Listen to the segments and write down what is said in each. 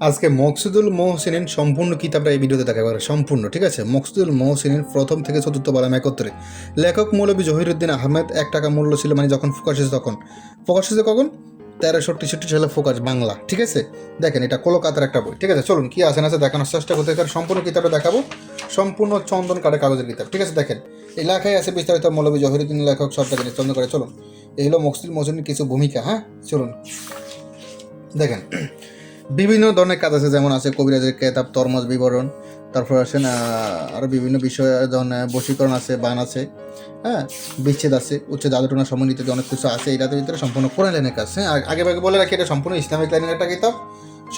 আজকে মকসুদুল মোহসিনের সম্পূর্ণ কিতাবটা এই ভিডিওতে দেখা যাবে সম্পূর্ণ, ঠিক আছে? মকসুদুল মোহসিনের প্রথম থেকে চতুর্থ বালাম একত্রে। লেখক মৌলবী জহিরুদ্দিন আহমেদ এক টাকা মূল্য ছিল মানে যখন ফোকাস তখন। ফোকাস হয়েছে কখন? তেরোশো তেষট্টি সালে ফোকাস বাংলা, ঠিক আছে? দেখেন, এটা কলকাতার একটা বই, ঠিক আছে? চলুন, কি আছে আছে দেখানোর চেষ্টা করতে এখানে সম্পূর্ণ কিতাবটা দেখাবো। সম্পূর্ণ চন্দন কাঠে কাগজের কিতাব, ঠিক আছে? দেখেন, এই লেখায় আছে বিস্তারিত, মৌলবী জহিরুদ্দিন লেখক সব দেখেন চন্দন করে চলুন, এই হলো মকসুদুল মোহসিনের কিছু ভূমিকা হ্যাঁ? চলুন। দেখেন বিভিন্ন ধরনের কাজ আছে, যেমন আছে কবিরাজের কেতাব, তরমজ বিবরণ, তারপর আসেন আরও বিভিন্ন বিষয়, যেমন বশীকরণ আছে, বান আছে হ্যাঁ বিচ্ছেদ আছে, উচ্ছেদ, আলোচনা সম্বন্ধিত যে অনেক কিছু আছে এটার ভিতরে সম্পূর্ণ কোরআন লাইনের কাজ হ্যাঁ আগে আগে বলে রাখি, এটা সম্পূর্ণ ইসলামিক লাইনের একটা কিতাব,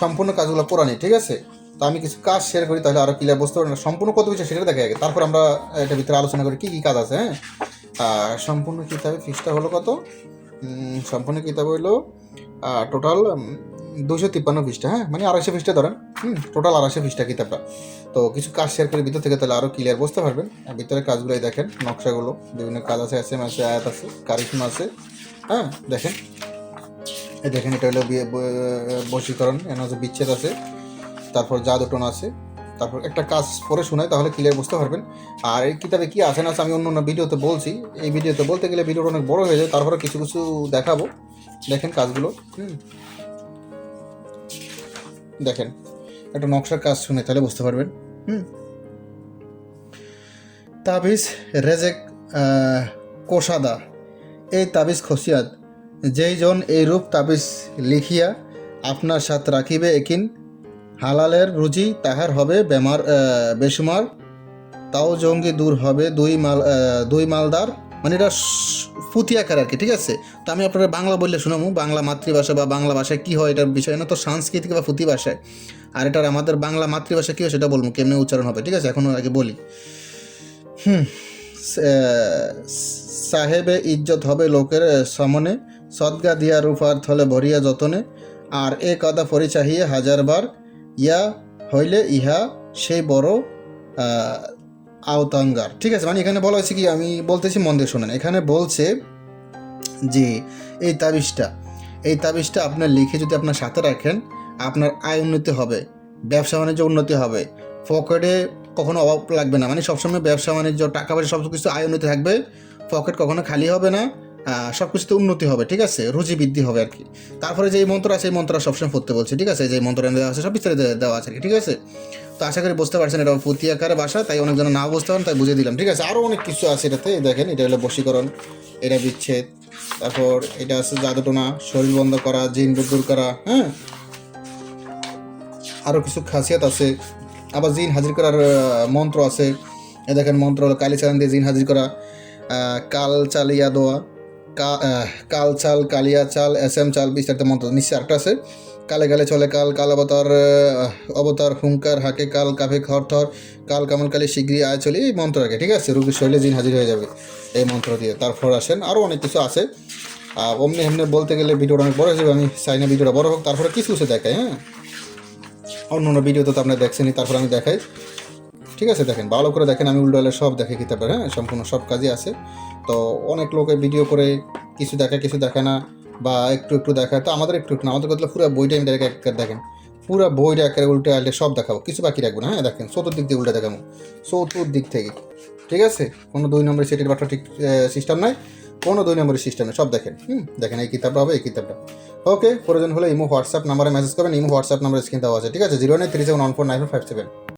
সম্পূর্ণ কাজগুলো কোরআনই ঠিক আছে? তো আমি কিছু কাজ শেয়ার করি, তাহলে আরও ক্লিয়ার বুঝতে পারবেন, সম্পূর্ণ কত কিছু সেটা দেখা আগে, তারপর আমরা এটার ভিতরে আলোচনা করি, কি কী কাজ আছে হ্যাঁ? আর সম্পূর্ণ কিতাবে ফিসটা হলো কত? সম্পূর্ণ কিতাব হলো টোটাল দুশো তিপ্পান্ন পৃষ্ঠা হ্যাঁ? মানে আড়াইশো পৃষ্ঠা ধরেন। হুম টোটাল আড়াইশো পৃষ্ঠা কিতাবটা। তো কিছু কাজ শেয়ার করে ভিতর থেকে তাহলে আরও ক্লিয়ার বুঝতে পারবেন। ভিতরে কাজগুলোই দেখেন, নকশাগুলো, বিভিন্ন কাজ আছে এস এম আছে, আয়াত আছে কারিশমা আছে। হ্যাঁ দেখেন। দেখেন, এটা হলো বশীকরণ, এখানে হচ্ছে বিচ্ছেদ আছে, তারপর জাদুটন আছে। তারপর একটা কাজ পরে শোনায় তাহলে ক্লিয়ার বুঝতে পারবেন। আর এই কিতাবে কী আছে না আমি অন্য অন্য ভিডিওতে বলছি। এই ভিডিওতে বলতে গেলে ভিডিওটা অনেক বড় হয়ে যায়, তারপরে কিছু কিছু দেখাবো। দেখেন কাজগুলো, হুম। দেখেন, একটা নকশার কাজ শুনে তাহলে বুঝতে পারবেন। হুম। তাবিজ, রেজেক কোষাদা এই তাবিজ খসিয়াত, যেই জন এই রূপ তাবিজ লিখিয়া আপনার সাথ রাখিবে একিন, হালালের রুজি তাহার হবে বেমার বেসুমার তাও জঙ্গি দূর হবে দুই মাল দুই মালদার। মানে এটা ফুতি আকার আর কি, ঠিক আছে? তো আমি আপনারা বাংলা বললে শুনামু বাংলা মাতৃভাষা বা বাংলা ভাষায় কী হয় এটার বিষয় না, তো সাংস্কৃতিক বা ফুতি ভাষায়। আর এটার আমাদের বাংলা মাতৃভাষা কী হয় সেটা বলব, কেমনি উচ্চারণ হবে, ঠিক আছে? এখন আগে বলি। হুম সাহেবে ইজ্জত হবে লোকের সামনে, সদগা দিয়া রূপার থলে ভরিয়া যতনে, আর এ কাদা পরিচাহিয়ে হাজারবার, ইয়া হইলে ইহা সেই বড় আওতাঙ্গার। ঠিক আছে মানে এখানে বলা হয়েছে কি, আমি বলতেছি মন দিয়ে শোনেন। এখানে বলছে যে, এই তাবিজটা এই তাবিজটা আপনার লিখে যদি আপনার সাথে রাখেন, আপনার আয় উন্নতি হবে, ব্যবসা বাণিজ্য উন্নতি হবে। পকেটে কখনো অভাব লাগবে না মানে সবসময় ব্যবসা বাণিজ্য, টাকা পয়সা, সব কিছু আয় উন্নতি থাকবে, পকেট কখনো খালি হবে না সব কিছুতে উন্নতি হবে, ঠিক আছে? রুচি বৃদ্ধি হবে আর কি। তারপরে যে মন্ত্র আছে, এই মন্ত্রটা সবসময় পড়তে বলছে, ঠিক আছে? যে মন্ত্র দেওয়া আছে, সব বিস্তারিত দেওয়া আছে ঠিক আছে? তো আশা করি বুঝতে পারছেন, এটা পুঁতি আকারে ভাষা, তাই অনেকজন না বুঝতে পারেন, তাই বুঝিয়ে দিলাম। ঠিক আছে আরও অনেক কিছু আছে এটাতে দেখেন, এটা হলো বশীকরণ, এটা বিচ্ছেদ, তারপর এটা আছে জাদুটোনা, শরীর বন্ধ করা, জিন দূর করা হ্যাঁ? আরও কিছু খাসিয়াত আছে, আবার জিন হাজির করার মন্ত্র আছে এ দেখেন মন্ত্র হলো কালি চালান দিয়ে জিন হাজির করা কাল চালিয়া দোয়া কাল চাল, কালিয়া চাল, এস এম চাল, বিস্তারিত মন্ত্র নিশ্চয় একটা আছে। কালে গালে চলে কাল কাল অবতার অবতার, হুঙ্কার, হাকে কাল কাফে খর থর, কাল কামল কালে শীঘ্রই আয় চলে এই মন্ত্র আগে ঠিক আছে? রুগীর শরীরে জিন হাজির হয়ে যাবে এই মন্ত্র দিয়ে। তারপর আসেন আরও অনেক কিছু আছে। অমনি এমনি বলতে গেলে ভিডিওটা অনেক বড় হয়ে যাবে, আমি চাই না ভিডিওটা বড় হোক, তারপরে কিছু কিছু দেখাই হ্যাঁ? অন্য অন্য ভিডিও তো আপনার দেখছেনই, তারপর আমি দেখাই। ঠিক আছে, দেখেন, ভালো করে দেখেন, আমি উল্টো সব দেখে কিতাবের হ্যাঁ? সম্পূর্ণ সব কাজই আছে। তো অনেক লোকে ভিডিও করে, কিছু দেখে কিছু দেখে না। বা একটু একটু দেখায়। তো আমাদের একটু একটু আমাদের কথা পুরো বইটা আমি দেখে এক দেখেন। পুরো বইটা একেবারে উল্টে আলটে সব দেখাবো, কিছু বাকি রাখব না হ্যাঁ দেখেন, চতুর্দিক দিয়ে উল্টে দেখাবো। চতুর্দিক থেকে, ঠিক আছে? কোনো দুই নম্বরের সেটির বাট্টা ঠিক সিস্টেম নাই, কোনো দুই নম্বরের সিস্টেম নেই, সব দেখেন, হুম, দেখেন এই কিতাবটা হবে, এই কিতাবটা। ওকে প্রয়োজন হলে ইমো হোয়াটসঅ্যাপ নাম্বারে মেসেজ করবেন, ইমো হোয়াটসঅ্যাপ নাম্বার স্ক্রিন দেওয়া আছে, ঠিক আছে? Zero nine three seven one four nine five seven.